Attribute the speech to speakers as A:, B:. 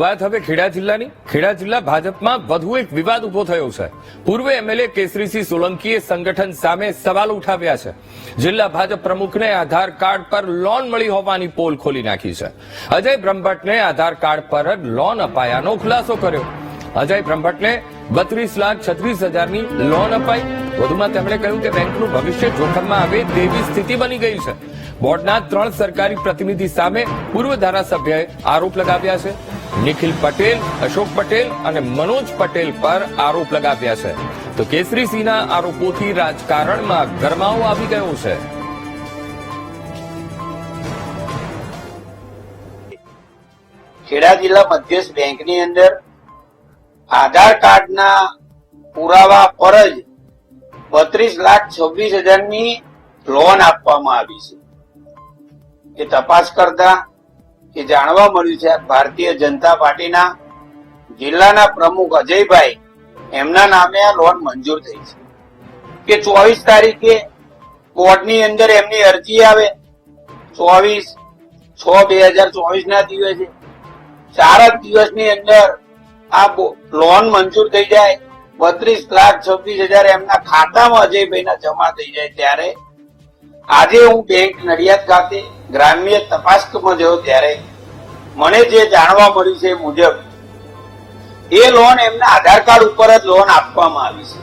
A: વાત હવે ખેડા જિલ્લાની. ખેડા જિલ્લા ભાજપમાં વધુ એક વિવાદ ઊભો થયો છે. પૂર્વ એમએલએ કેસરીસિંહ સોલંકીએ સંગઠન સામે સવાલ ઉઠાવ્યા છે. જિલ્લા ભાજપ પ્રમુખને આધાર કાર્ડ પર લોન મળી હોવાની પોલ ખોલી નાખી છે. અજય બ્રહ્મભટ્ટને આધાર કાર્ડ પર જ લોન અપાયાનો ખુલાસો કર્યો. અજય બ્રહ્મભટ્ટને બત્રીસ લાખ છત્રીસ હજારની લોન અપાઈ. વધુમાં તેમણે કહ્યું કે બેંકનું ભવિષ્ય જોખમમાં આવે તેવી સ્થિતિ બની ગઈ છે. બોર્ડના ત્રણ સરકારી પ્રતિનિધિ સામે પૂર્વ ધારાસભ્યએ આરોપ લગાવ્યા છે. નિખિલ પટેલ, અશોક પટેલ અને મનોજ પટેલ પર આરોપ લગાવ્યા છે. તો કેસરીસિંહના આરોપોથી રાજકારણમાં ગરમાવો આવી ગયો છે.
B: ખેડા જિલ્લા મધ્યસ્થ બેંકની અંદર આધાર કાર્ડના પુરાવા પર જ બત્રીસ લાખ છવ્વીસ હજારની લોન આપવામાં આવી છે. એ તપાસ કરતા એ જાણવા મળ્યું છે, ભારતીય જનતા પાર્ટીના જિલ્લાના પ્રમુખ અજયભાઈ, એમના નામે આ લોન મંજૂર થઈ છે. કે ચોવીસ તારીખે કોર્ટની અંદર એમની અરજી આવે. ચોવીસ છ બે હજાર ચોવીસ ના દિવસે ચાર જ દિવસની અંદર આ લોન મંજૂર થઈ જાય. બત્રીસ લાખ છવ્વીસ હજાર એમના ખાતામાં અજયભાઈના જમા થઈ જાય ત્યારે આજે હું બેંક નડિયાદ ખાતે ગ્રામ્ય તપાસ ગયો ત્યારે મને જે જાણવા મળ્યું છે મુજબ, એ લોન એમના આધાર કાર્ડ ઉપર જ લોન આપવામાં આવી છે.